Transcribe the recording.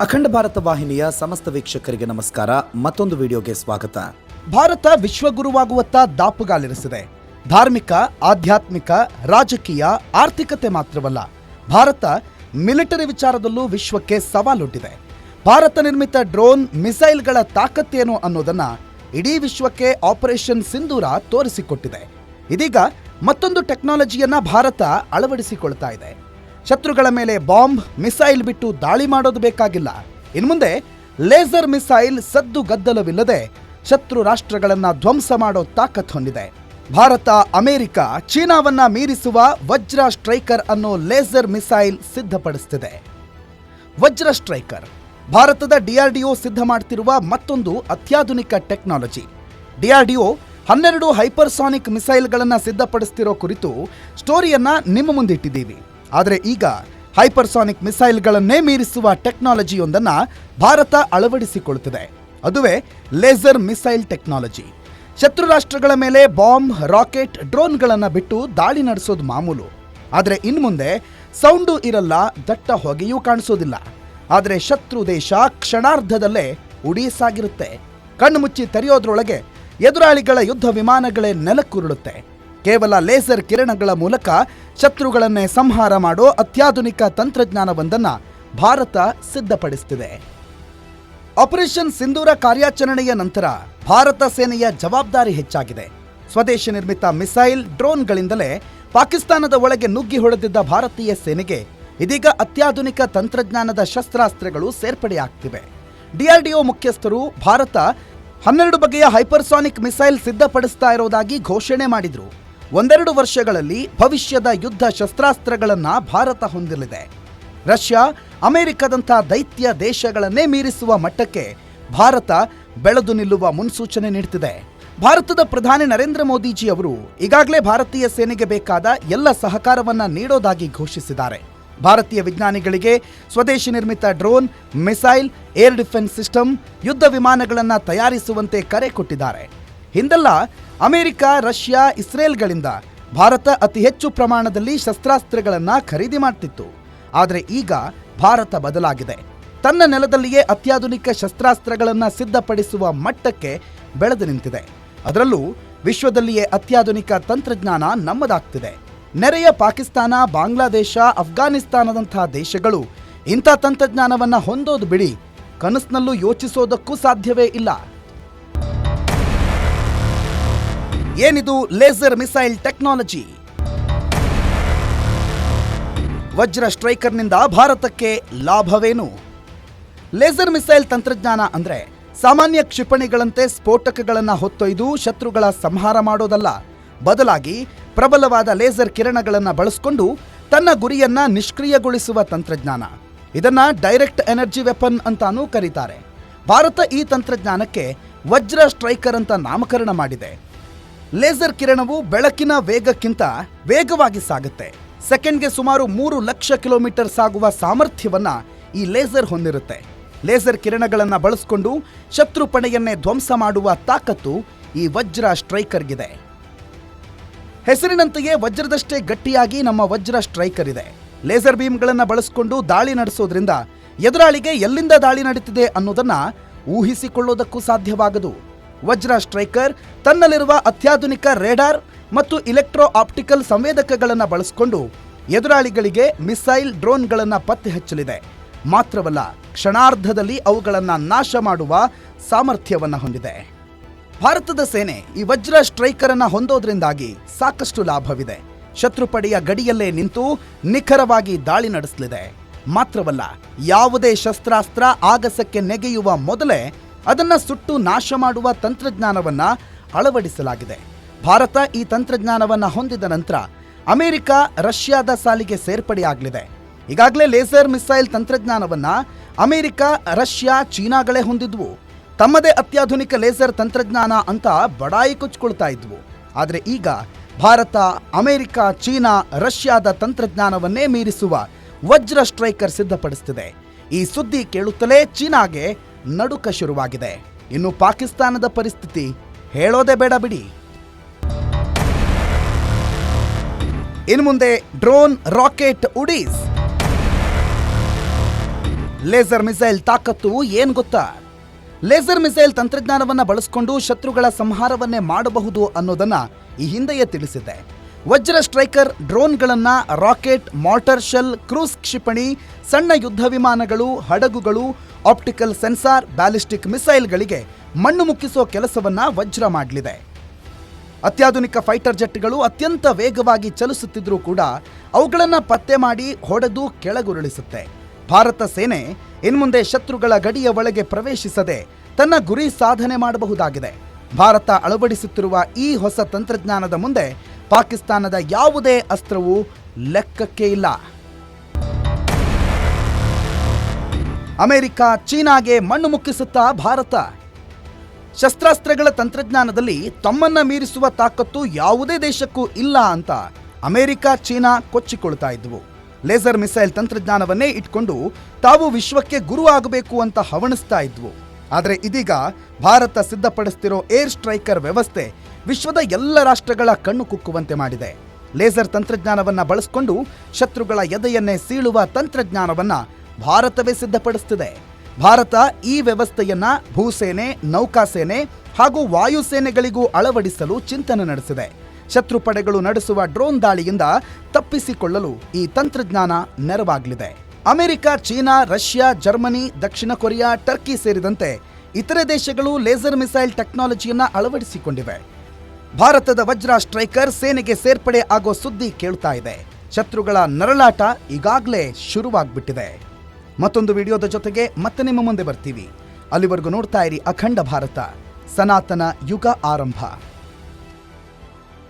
ಅಖಂಡ ಭಾರತ ವಾಹಿನಿಯ ಸಮಸ್ತ ವೀಕ್ಷಕರಿಗೆ ನಮಸ್ಕಾರ. ಮತ್ತೊಂದು ವಿಡಿಯೋಗೆ ಸ್ವಾಗತ. ಭಾರತ ವಿಶ್ವಗುರುವಾಗುವತ್ತ ದಾಪುಗಾಲಿರಿಸಿದೆ. ಧಾರ್ಮಿಕ, ಆಧ್ಯಾತ್ಮಿಕ, ರಾಜಕೀಯ, ಆರ್ಥಿಕತೆ ಮಾತ್ರವಲ್ಲ, ಭಾರತ ಮಿಲಿಟರಿ ವಿಚಾರದಲ್ಲೂ ವಿಶ್ವಕ್ಕೆ ಸವಾಲೊಡ್ಡಿದೆ. ಭಾರತ ನಿರ್ಮಿತ ಡ್ರೋನ್, ಮಿಸೈಲ್ಗಳ ತಾಕತ್ತೇನು ಅನ್ನೋದನ್ನ ಇಡೀ ವಿಶ್ವಕ್ಕೆ ಆಪರೇಷನ್ ಸಿಂಧೂರ ತೋರಿಸಿಕೊಟ್ಟಿದೆ. ಇದೀಗ ಮತ್ತೊಂದು ಟೆಕ್ನಾಲಜಿಯನ್ನ ಭಾರತ ಅಳವಡಿಸಿಕೊಳ್ತಾ ಇದೆ. ಶತ್ರುಗಳ ಮೇಲೆ ಬಾಂಬ್, ಮಿಸೈಲ್ ಬಿಟ್ಟು ದಾಳಿ ಮಾಡೋದು ಬೇಕಾಗಿಲ್ಲ. ಇನ್ಮುಂದೆ ಲೇಸರ್ ಮಿಸೈಲ್ ಸದ್ದು ಗದ್ದಲವಿಲ್ಲದೆ ಶತ್ರು ರಾಷ್ಟ್ರಗಳನ್ನ ಧ್ವಂಸ ಮಾಡೋ ತಾಕತ್ ಹೊಂದಿದೆ. ಭಾರತ, ಅಮೆರಿಕ ಚೀನಾವನ್ನ ಮೀರಿಸುವ ವಜ್ರ ಸ್ಟ್ರೈಕರ್ ಅನ್ನೋ ಲೇಸರ್ ಮಿಸೈಲ್ ಸಿದ್ಧಪಡಿಸುತ್ತಿದೆ ವಜ್ರ ಸ್ಟ್ರೈಕರ್. ಭಾರತದ ಡಿಆರ್ಡಿಒ ಸಿದ್ಧ ಮಾಡ್ತಿರುವ ಮತ್ತೊಂದು ಅತ್ಯಾಧುನಿಕ ಟೆಕ್ನಾಲಜಿ. ಡಿಆರ್ಡಿಒ ಹನ್ನೆರಡು ಹೈಪರ್ಸಾನಿಕ್ ಮಿಸೈಲ್ಗಳನ್ನು ಸಿದ್ಧಪಡಿಸ್ತಿರೋ ಕುರಿತು ಸ್ಟೋರಿಯನ್ನ ನಿಮ್ಮ ಮುಂದಿಟ್ಟಿದ್ದೀವಿ. ಆದರೆ ಈಗ ಹೈಪರ್ಸಾನಿಕ್ ಮಿಸೈಲ್ಗಳನ್ನೇ ಮೀರಿಸುವ ಟೆಕ್ನಾಲಜಿಯೊಂದನ್ನು ಭಾರತ ಅಳವಡಿಸಿಕೊಳ್ಳುತ್ತಿದೆ. ಅದುವೇ ಲೇಸರ್ ಮಿಸೈಲ್ ಟೆಕ್ನಾಲಜಿ. ಶತ್ರು ರಾಷ್ಟ್ರಗಳ ಮೇಲೆ ಬಾಂಬ್, ರಾಕೆಟ್, ಡ್ರೋನ್ಗಳನ್ನು ಬಿಟ್ಟು ದಾಳಿ ನಡೆಸೋದು ಮಾಮೂಲು. ಆದರೆ ಇನ್ಮುಂದೆ ಸೌಂಡು ಇರಲ್ಲ, ದಟ್ಟ ಹೊಗೆಯೂ ಕಾಣಿಸೋದಿಲ್ಲ. ಆದರೆ ಶತ್ರು ದೇಶ ಕ್ಷಣಾರ್ಧದಲ್ಲೇ ಉಡಿಸಾಗಿರುತ್ತೆ. ಕಣ್ಣು ಮುಚ್ಚಿ ತೆರೆಯೋದ್ರೊಳಗೆ ಎದುರಾಳಿಗಳ ಯುದ್ಧ ವಿಮಾನಗಳೇ ನೆಲಕ್ಕುರುಳುತ್ತೆ. ಕೇವಲ ಲೇಸರ್ ಕಿರಣಗಳ ಮೂಲಕ ಶತ್ರುಗಳನ್ನೇ ಸಂಹಾರ ಮಾಡೋ ಅತ್ಯಾಧುನಿಕ ತಂತ್ರಜ್ಞಾನವೊಂದನ್ನು ಭಾರತ ಸಿದ್ಧಪಡಿಸುತ್ತಿದೆ ಆಪರೇಷನ್ ಸಿಂಧೂರ ಕಾರ್ಯಾಚರಣೆಯ ನಂತರ ಭಾರತ ಸೇನೆಯ ಜವಾಬ್ದಾರಿ ಹೆಚ್ಚಾಗಿದೆ. ಸ್ವದೇಶಿ ನಿರ್ಮಿತ ಮಿಸೈಲ್ ಡ್ರೋನ್ಗಳಿಂದಲೇ ಪಾಕಿಸ್ತಾನದ ಒಳಗೆ ನುಗ್ಗಿ ಹೊಡೆದಿದ್ದ ಭಾರತೀಯ ಸೇನೆಗೆ ಇದೀಗ ಅತ್ಯಾಧುನಿಕ ತಂತ್ರಜ್ಞಾನದ ಶಸ್ತ್ರಾಸ್ತ್ರಗಳು ಸೇರ್ಪಡೆಯಾಗ್ತಿವೆ. ಡಿಆರ್ಡಿಒ ಮುಖ್ಯಸ್ಥರು ಭಾರತ ಹನ್ನೆರಡು ಬಗೆಯ ಹೈಪರ್ಸಾನಿಕ್ ಮಿಸೈಲ್ ಸಿದ್ಧಪಡಿಸ್ತಾ ಇರೋದಾಗಿ ಘೋಷಣೆ ಮಾಡಿದ್ರು. ಒಂದೆರಡು ವರ್ಷಗಳಲ್ಲಿ ಭವಿಷ್ಯದ ಯುದ್ಧ ಶಸ್ತ್ರಾಸ್ತ್ರಗಳನ್ನು ಭಾರತ ಹೊಂದಿರಲಿದೆ. ರಷ್ಯಾ, ಅಮೆರಿಕದಂಥ ದೈತ್ಯ ದೇಶಗಳನ್ನೇ ಮೀರಿಸುವ ಮಟ್ಟಕ್ಕೆ ಭಾರತ ಬೆಳೆದು ನಿಲ್ಲುವ ಮುನ್ಸೂಚನೆ ನೀಡುತ್ತಿದೆ ಭಾರತದ ಪ್ರಧಾನಿ ನರೇಂದ್ರ ಮೋದಿಜಿ ಅವರು ಈಗಾಗಲೇ ಭಾರತೀಯ ಸೇನೆಗೆ ಬೇಕಾದ ಎಲ್ಲ ಸಹಕಾರವನ್ನು ನೀಡೋದಾಗಿ ಘೋಷಿಸಿದ್ದಾರೆ. ಭಾರತೀಯ ವಿಜ್ಞಾನಿಗಳಿಗೆ ಸ್ವದೇಶಿ ನಿರ್ಮಿತ drone, missile, air defence system, ಯುದ್ಧ ವಿಮಾನಗಳನ್ನು ತಯಾರಿಸುವಂತೆ ಕರೆ ಕೊಟ್ಟಿದ್ದಾರೆ. ಹಿಂದೆಲ್ಲ ಅಮೆರಿಕ, ರಷ್ಯಾ, ಇಸ್ರೇಲ್ಗಳಿಂದ ಭಾರತ ಅತಿ ಹೆಚ್ಚು ಪ್ರಮಾಣದಲ್ಲಿ ಶಸ್ತ್ರಾಸ್ತ್ರಗಳನ್ನು ಖರೀದಿ ಮಾಡ್ತಿತ್ತು. ಆದರೆ ಈಗ ಭಾರತ ಬದಲಾಗಿದೆ. ತನ್ನ ನೆಲದಲ್ಲಿಯೇ ಅತ್ಯಾಧುನಿಕ ಶಸ್ತ್ರಾಸ್ತ್ರಗಳನ್ನು ಸಿದ್ಧಪಡಿಸುವ ಮಟ್ಟಕ್ಕೆ ಬೆಳೆದು ನಿಂತಿದೆ. ಅದರಲ್ಲೂ ವಿಶ್ವದಲ್ಲಿಯೇ ಅತ್ಯಾಧುನಿಕ ತಂತ್ರಜ್ಞಾನ ನಮ್ಮದಾಗ್ತಿದೆ. ನೆರೆಯ ಪಾಕಿಸ್ತಾನ, ಬಾಂಗ್ಲಾದೇಶ ಅಫ್ಘಾನಿಸ್ತಾನದಂತಹ ದೇಶಗಳು ಇಂಥ ತಂತ್ರಜ್ಞಾನವನ್ನು ಹೊಂದೋದು ಬಿಡಿ. ಕನಸಿನಲ್ಲೂ ಯೋಚಿಸೋದಕ್ಕೂ ಸಾಧ್ಯವೇ ಇಲ್ಲ. ಏನಿದು ಲೇಸರ್ ಮಿಸೈಲ್ ಟೆಕ್ನಾಲಜಿ? ವಜ್ರ ಸ್ಟ್ರೈಕರ್ನಿಂದ ಭಾರತಕ್ಕೆ ಲಾಭವೇನು? ಲೇಸರ್ ಮಿಸೈಲ್ ತಂತ್ರಜ್ಞಾನ ಅಂದರೆ ಸಾಮಾನ್ಯ ಕ್ಷಿಪಣಿಗಳಂತೆ ಸ್ಫೋಟಕಗಳನ್ನು ಹೊತ್ತೊಯ್ದು ಶತ್ರುಗಳ ಸಂಹಾರ ಮಾಡೋದಲ್ಲ. ಬದಲಾಗಿ ಪ್ರಬಲವಾದ ಲೇಸರ್ ಕಿರಣಗಳನ್ನು ಬಳಸಿಕೊಂಡು ತನ್ನ ಗುರಿಯನ್ನ ನಿಷ್ಕ್ರಿಯಗೊಳಿಸುವ ತಂತ್ರಜ್ಞಾನ. ಇದನ್ನ ಡೈರೆಕ್ಟ್ ಎನರ್ಜಿ ವೆಪನ್ ಅಂತಾನೂ ಕರೀತಾರೆ. ಭಾರತ ಈ ತಂತ್ರಜ್ಞಾನಕ್ಕೆ ವಜ್ರ ಸ್ಟ್ರೈಕರ್ ಅಂತ ನಾಮಕರಣ ಮಾಡಿದೆ. ಲೇಸರ್ ಕಿರಣವು ಬೆಳಕಿನ ವೇಗಕ್ಕಿಂತ ವೇಗವಾಗಿ ಸಾಗುತ್ತೆ. ಸೆಕೆಂಡ್ಗೆ ಸುಮಾರು ಮೂರು ಲಕ್ಷ ಕಿಲೋಮೀಟರ್ ಸಾಗುವ ಸಾಮರ್ಥ್ಯವನ್ನ ಈ ಲೇಸರ್ ಹೊಂದಿರುತ್ತೆ. ಲೇಸರ್ ಕಿರಣಗಳನ್ನು ಬಳಸಿಕೊಂಡು ಶತ್ರು ಪಡೆಯನ್ನೇ ಧ್ವಂಸ ಮಾಡುವ ತಾಕತ್ತು ಈ ವಜ್ರ ಸ್ಟ್ರೈಕರ್ಗಿದೆ. ಹೆಸರಿನಂತೆಯೇ ವಜ್ರದಷ್ಟೇ ಗಟ್ಟಿಯಾಗಿ ನಮ್ಮ ವಜ್ರ ಸ್ಟ್ರೈಕರ್ ಇದೆ ಲೇಸರ್ ಬೀಮ್ಗಳನ್ನು ಬಳಸಿಕೊಂಡು ದಾಳಿ ನಡೆಸೋದ್ರಿಂದ ಎದುರಾಳಿಗೆ ಎಲ್ಲಿಂದ ದಾಳಿ ನಡೀತಿದೆ ಅನ್ನೋದನ್ನ ಊಹಿಸಿಕೊಳ್ಳೋದಕ್ಕೂ ಸಾಧ್ಯವಾಗದು. ವಜ್ರ ಸ್ಟ್ರೈಕರ್, ತನ್ನಲ್ಲಿರುವ ಅತ್ಯಾಧುನಿಕ ರೇಡಾರ್ ಮತ್ತು ಇಲೆಕ್ಟ್ರೋ ಆಪ್ಟಿಕಲ್ ಸಂವೇದಕಗಳನ್ನು ಬಳಸಿಕೊಂಡು ಎದುರಾಳಿಗಳಿಗೆ ಮಿಸೈಲ್ ಡ್ರೋನ್ಗಳನ್ನು ಪತ್ತೆ ಹಚ್ಚಲಿದೆ. ಮಾತ್ರವಲ್ಲ, ಕ್ಷಣಾರ್ಧದಲ್ಲಿ ಅವುಗಳನ್ನು ನಾಶ ಮಾಡುವ ಸಾಮರ್ಥ್ಯವನ್ನು ಹೊಂದಿದೆ. ಭಾರತದ ಸೇನೆ ಈ ವಜ್ರ ಸ್ಟ್ರೈಕರ್ ಅನ್ನು ಹೊಂದೋದ್ರಿಂದಾಗಿ ಸಾಕಷ್ಟು ಲಾಭವಿದೆ. ಶತ್ರುಪಡೆಯ ಗಡಿಯಲ್ಲೇ ನಿಂತು ನಿಖರವಾಗಿ ದಾಳಿ ನಡೆಸಲಿದೆ. ಮಾತ್ರವಲ್ಲ, ಯಾವುದೇ ಶಸ್ತ್ರಾಸ್ತ್ರ ಆಗಸಕ್ಕೆ ನೆಗೆಯುವ ಮೊದಲೇ ಅದನ್ನ ಸುಟ್ಟು ನಾಶ ಮಾಡುವ ತಂತ್ರಜ್ಞಾನವನ್ನ ಅಳವಡಿಸಲಾಗಿದೆ. ಭಾರತ ಈ ತಂತ್ರಜ್ಞಾನವನ್ನು ಹೊಂದಿದ ನಂತರ ಅಮೆರಿಕ, ರಷ್ಯಾದ ಸಾಲಿಗೆ ಸೇರ್ಪಡೆಯಾಗಲಿದೆ ಈಗಾಗಲೇ ಲೇಸರ್ ಮಿಸೈಲ್ ತಂತ್ರಜ್ಞಾನವನ್ನು ಅಮೆರಿಕ, ರಷ್ಯಾ, ಚೀನಾಗಳೇ ಹೊಂದಿದ್ವು. ತಮ್ಮದೇ ಅತ್ಯಾಧುನಿಕ ಲೇಸರ್ ತಂತ್ರಜ್ಞಾನ ಅಂತ ಬಡಾಯಿ ಕೊಚ್ಕೊಳ್ತಾ ಇದ್ವು. ಆದರೆ ಈಗ ಭಾರತ, ಅಮೆರಿಕ, ಚೀನಾ, ರಷ್ಯಾದ ತಂತ್ರಜ್ಞಾನವನ್ನೇ ಮೀರಿಸುವ ವಜ್ರ ಸ್ಟ್ರೈಕರ್ ಸಿದ್ಧಪಡಿಸುತ್ತಿದೆ ಈ ಸುದ್ದಿ ಕೇಳುತ್ತಲೇ ಚೀನಾಗೆ ನಡುಕ ಶುರುವಾಗಿದೆ. ಇನ್ನು ಪಾಕಿಸ್ತಾನದ ಪರಿಸ್ಥಿತಿ ಹೇಳೋದೇ ಬೇಡ ಬಿಡಿ. ಇನ್ನು ಮುಂದೆ ಡ್ರೋನ್, ರಾಕೆಟ್, ಉಡೀಸ್. ಲೇಸರ್ ಮಿಸೈಲ್ ತಾಕತ್ತು ಏನ್ ಗೊತ್ತಾ? ಲೇಸರ್ ಮಿಸೈಲ್ ತಂತ್ರಜ್ಞಾನವನ್ನ ಬಳಸಿಕೊಂಡು ಶತ್ರುಗಳ ಸಂಹಾರವನ್ನೇ ಮಾಡಬಹುದು ಅನ್ನೋದನ್ನ ಈ ಹಿಂದೆಯೇ ತಿಳಿಸಿದೆ. ವಜ್ರ ಸ್ಟ್ರೈಕರ್, ಡ್ರೋನ್ಗಳನ್ನ ರಾಕೆಟ್, ಮಾರ್ಟರ್ ಶೆಲ್, ಕ್ರೂಸ್ ಕ್ಷಿಪಣಿ, ಸಣ್ಣ ಯುದ್ಧ ವಿಮಾನಗಳು, ಹಡಗುಗಳು ಆಪ್ಟಿಕಲ್ ಸೆನ್ಸಾರ್, ಬ್ಯಾಲಿಸ್ಟಿಕ್ ಮಿಸೈಲ್ಗಳಿಗೆ ಮಣ್ಣು ಮುಕ್ಕಿಸೋ ಕೆಲಸವನ್ನ ವಜ್ರ ಮಾಡಲಿದೆ. ಅತ್ಯಾಧುನಿಕ ಫೈಟರ್ ಜೆಟ್ಗಳು ಅತ್ಯಂತ ವೇಗವಾಗಿ ಚಲಿಸುತ್ತಿದ್ರೂ ಕೂಡ ಅವುಗಳನ್ನು ಪತ್ತೆ ಮಾಡಿ ಹೊಡೆದು ಕೆಳಗುರುಳಿಸುತ್ತೆ. ಭಾರತ ಸೇನೆ ಇನ್ಮುಂದೆ ಶತ್ರುಗಳ ಗಡಿಯ ಒಳಗೆ ಪ್ರವೇಶಿಸದೆ ತನ್ನ ಗುರಿ ಸಾಧನೆ ಮಾಡಬಹುದಾಗಿದೆ. ಭಾರತ ಅಳವಡಿಸುತ್ತಿರುವ ಈ ಹೊಸ ತಂತ್ರಜ್ಞಾನದ ಮುಂದೆ ಪಾಕಿಸ್ತಾನದ ಯಾವುದೇ ಅಸ್ತ್ರವೂ ಲೆಕ್ಕಕ್ಕೆ ಇಲ್ಲ. ಅಮೆರಿಕ ಚೀನಾಗೆ ಮಣ್ಣು ಮುಕ್ಕಿಸುತ್ತಾ ಭಾರತ. ಶಸ್ತ್ರಾಸ್ತ್ರಗಳ ತಂತ್ರಜ್ಞಾನದಲ್ಲಿ ತಮ್ಮನ್ನ ಮೀರಿಸುವ ತಾಕತ್ತು ಯಾವುದೇ ದೇಶಕ್ಕೂ ಇಲ್ಲ ಅಂತ ಅಮೆರಿಕ, ಚೀನಾ ಕೊಚ್ಚಿಕೊಳ್ತಾ ಇದ್ವು. ಲೇಸರ್ ಮಿಸೈಲ್ ತಂತ್ರಜ್ಞಾನವನ್ನೇ ಇಟ್ಕೊಂಡು ತಾವು ವಿಶ್ವಕ್ಕೆ ಗುರು ಆಗಬೇಕು ಅಂತ ಹವಣಿಸ್ತಾ ಇದ್ವು. ಆದರೆ ಇದೀಗ ಭಾರತ ಸಿದ್ಧಪಡಿಸ್ತಿರೋ ಏರ್ ಸ್ಟ್ರೈಕರ್ ವ್ಯವಸ್ಥೆ ವಿಶ್ವದ ಎಲ್ಲ ರಾಷ್ಟ್ರಗಳ ಕಣ್ಣು ಕುಕ್ಕುವಂತೆ ಮಾಡಿದೆ. ಲೇಸರ್ ತಂತ್ರಜ್ಞಾನವನ್ನ ಬಳಸಿಕೊಂಡು ಶತ್ರುಗಳ ಎದೆಯನ್ನೇ ಸೀಳುವ ತಂತ್ರಜ್ಞಾನವನ್ನ ಭಾರತವೇ ಸಿದ್ಧಪಡಿಸ್ತಿದೆ ಭಾರತ ಈ ವ್ಯವಸ್ಥೆಯನ್ನ ಭೂಸೇನೆ, ನೌಕಾಸೇನೆ ಹಾಗೂ ವಾಯುಸೇನೆಗಳಿಗೂ ಅಳವಡಿಸಲು ಚಿಂತನೆ ನಡೆಸಿದೆ. ಶತ್ರು ಪಡೆಗಳು ನಡೆಸುವ ಡ್ರೋನ್ ದಾಳಿಯಿಂದ ತಪ್ಪಿಸಿಕೊಳ್ಳಲು ಈ ತಂತ್ರಜ್ಞಾನ ನೆರವಾಗಲಿದೆ. ಅಮೆರಿಕ, ಚೀನಾ, ರಷ್ಯಾ, ಜರ್ಮನಿ, ದಕ್ಷಿಣ ಕೊರಿಯಾ, ಟರ್ಕಿ ಸೇರಿದಂತೆ ಇತರೆ ದೇಶಗಳು ಲೇಸರ್ ಮಿಸೈಲ್ ಟೆಕ್ನಾಲಜಿಯನ್ನ ಅಳವಡಿಸಿಕೊಂಡಿವೆ. ಭಾರತದ ವಜ್ರ ಸ್ಟ್ರೈಕರ್ ಸೇನೆಗೆ ಸೇರ್ಪಡೆ ಆಗೋ ಸುದ್ದಿ ಕೇಳ್ತಾ ಇದೆ. ಶತ್ರುಗಳ ನರಳಾಟ ಈಗಾಗಲೇ ಶುರುವಾಗ್ಬಿಟ್ಟಿದೆ. ಮತ್ತೊಂದು ವಿಡಿಯೋದ ಜೊತೆಗೆ ಮತ್ತೆ ನಿಮ್ಮ ಮುಂದೆ ಬರ್ತೀವಿ. ಅಲ್ಲಿವರೆಗೂ ನೋಡ್ತಾ ಇರಿ ಅಖಂಡ ಭಾರತ. ಸನಾತನ ಯುಗ ಆರಂಭ.